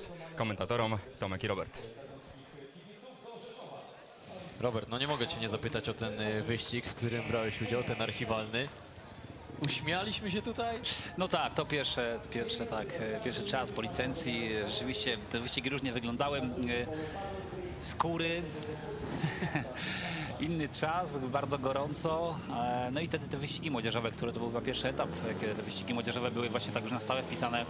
Sports. Komentatorom Tomek i Robert. Robert, no nie mogę cię nie zapytać o ten y, wyścig, w którym brałeś udział, ten archiwalny. Uśmialiśmy się tutaj? No tak, to pierwsze, pierwsze, tak, e, pierwszy czas po licencji. Rzeczywiście te wyścigi różnie wyglądały. E, Skóry, inny czas, bardzo gorąco. E, No i wtedy te wyścigi młodzieżowe, które to był chyba pierwszy etap, kiedy te wyścigi młodzieżowe były właśnie tak już na stałe wpisane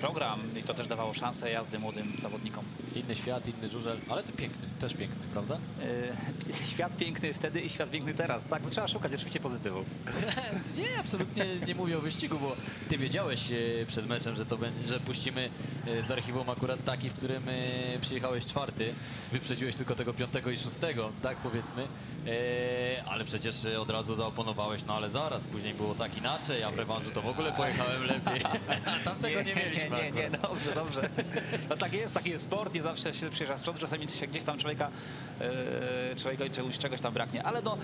program i to też dawało szansę jazdy młodym zawodnikom. Inny świat, inny żużel, ale to piękny, też piękny, prawda? E, Świat piękny wtedy i świat piękny teraz. Tak, no trzeba szukać oczywiście pozytywów. Nie, absolutnie nie mówię o wyścigu, bo ty wiedziałeś e, przed meczem, że to że puścimy z archiwum akurat taki, w którym przyjechałeś czwarty. Wyprzedziłeś tylko tego piątego i szóstego, tak powiedzmy. E, Ale przecież od razu zaoponowałeś, no ale zaraz, później było tak inaczej, a w rewanżu to w ogóle pojechałem lepiej. Tamtego nie mieliśmy Nie, nie, nie, dobrze, dobrze. No tak jest, taki jest sport, nie zawsze się przyjeżdża z przodu, czasami się gdzieś tam człowieka, e, człowieka czegoś, czegoś tam braknie, ale no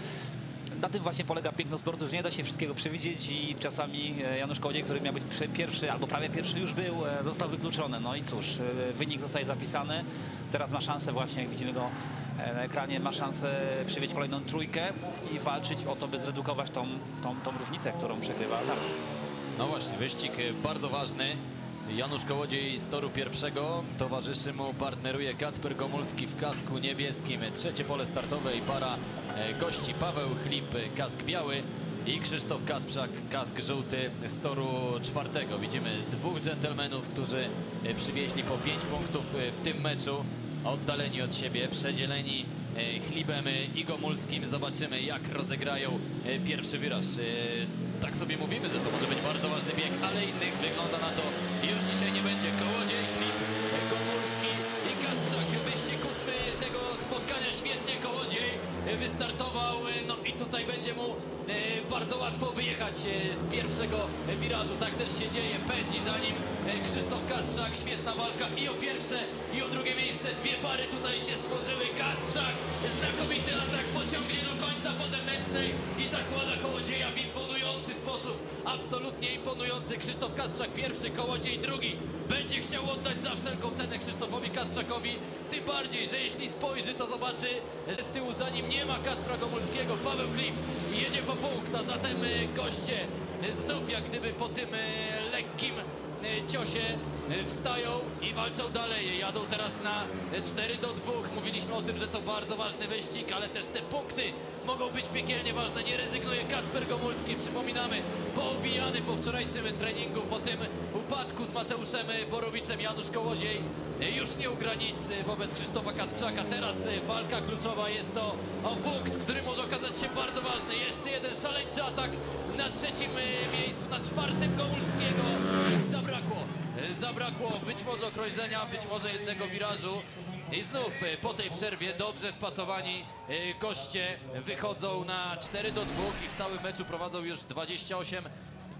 na tym właśnie polega piękno sportu, że nie da się wszystkiego przewidzieć i czasami e, Janusz Kołodziej, który miał być pierwszy albo prawie pierwszy już był, e, został wykluczony. No i cóż, e, wynik zostaje zapisany. Teraz ma szansę właśnie, jak widzimy go e, na ekranie, ma szansę przywieźć kolejną trójkę i walczyć o to, by zredukować tą, tą, tą różnicę, którą przegrywa. No właśnie, wyścig bardzo ważny. Janusz Kołodziej z toru pierwszego, towarzyszy mu, partneruje Kacper Gomulski w kasku niebieskim. Trzecie pole startowe i para e, gości Paweł Chlip, kask biały i Krzysztof Kasprzak, kask żółty z toru czwartego. Widzimy dwóch dżentelmenów, którzy e, przywieźli po pięć punktów e, w tym meczu. Oddaleni od siebie, przedzieleni e, Chlibem i Gomulskim. Zobaczymy, jak rozegrają pierwszy wyraz. E, Tak sobie mówimy, że to może być bardzo ważny bieg, ale innych wygląda na to już dzisiaj nie będzie. Kołodziej, Chlib, i tutaj będzie mu e, bardzo łatwo wyjechać e, z pierwszego wirażu. Tak też się dzieje. Pędzi za nim e, Krzysztof Kasprzak. Świetna walka i o pierwsze, i o drugie miejsce. Dwie pary tutaj się stworzyły. Kasprzak, Absolutnie imponujący. Krzysztof Kasprzak pierwszy, Kołodziej drugi. Będzie chciał oddać za wszelką cenę Krzysztofowi Kasprzakowi. Tym bardziej, że jeśli spojrzy, to zobaczy, że z tyłu za nim nie ma Kaspra Gomulskiego. Paweł Klim jedzie po punkt, a zatem e, goście e, znów jak gdyby po tym e, lekkim ciosie e, wstają i walczą dalej. Jadą teraz na e, 4 do 2. Mówiliśmy o tym, że to bardzo ważny wyścig, ale też te punkty mogą być piekielnie ważne. Nie rezygnuje Kacper Gomulski. Przypominamy, poobijany po wczorajszym treningu, po tym upadku z Mateuszem Borowiczem Janusz Kołodziej e, już nie u granic e, wobec Krzysztofa Kasprzaka. Teraz e, walka kluczowa jest to o punkt, który może okazać się bardzo ważny. Jeszcze jeden szaleńczy atak na trzecim e, miejscu, na czwartym Gomulskiego. Zabrakło. Być może okrążenia, być może jednego wirażu. I znów e, po tej przerwie dobrze spasowani e, goście wychodzą na 4 do 2 i w całym meczu prowadzą już 28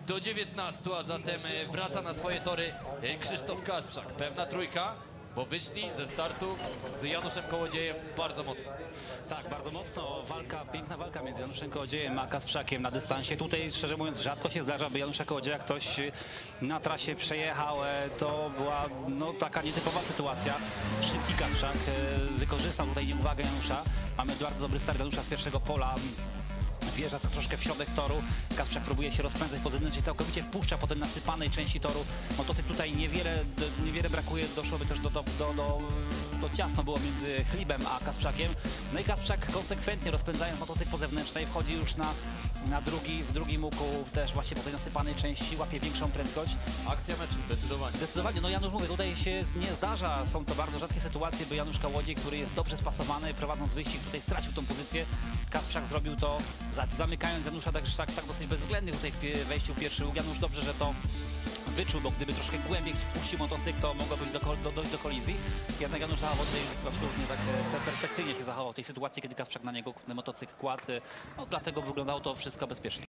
do 19, a zatem e, wraca na swoje tory Krzysztof Kasprzak. Pewna trójka, bo wyszli ze startu z Januszem Kołodziejem bardzo mocno. Tak, bardzo mocno. Walka, piękna walka między Januszem Kołodziejem a Kasprzakiem na dystansie. Tutaj, szczerze mówiąc, rzadko się zdarza, by Janusza Kołodzieja ktoś y, na trasie przejechał. E, To była no, taka nietypowa sytuacja. Szybki Kasprzak e, wykorzystał tutaj nieuwagę Janusza. Mamy bardzo dobry start Janusza z pierwszego pola. Wjeżdża tak troszkę w środek toru. Kasprzak próbuje się rozpędzać po zewnętrznej, całkowicie wpuszcza po tej nasypanej części toru. Motocykl tutaj niewiele, niewiele brakuje, doszłoby też do, do, do, do, do ciasno było między Chlibem a Kasprzakiem. No i Kasprzak konsekwentnie rozpędzając motocykl po zewnętrznej wchodzi już na, na drugi, w drugim łuku też właśnie po tej nasypanej części, łapie większą prędkość. Akcja meczu, zdecydowanie. Zdecydowanie, no Janusz mówię, tutaj się nie zdarza, są to bardzo rzadkie sytuacje, by Janusz Kałodziej, który jest dobrze spasowany, prowadząc wyścig, tutaj stracił tą pozycję. Kasprzak zrobił to, za, zamykając Janusza tak, tak, tak dosyć bezwzględnie tutaj w wejściu pierwszy łuk. Janusz dobrze, że to wyczuł, bo gdyby troszkę głębiej wpuścił motocykl, to mogło być do, do, dojść do kolizji. Jednak Janusz zachował tutaj absolutnie tak e, perfekcyjnie się zachował w tej sytuacji, kiedy Kasprzak na niego motocykl kładł. e, No dlatego wyglądało to wszystko bezpiecznie.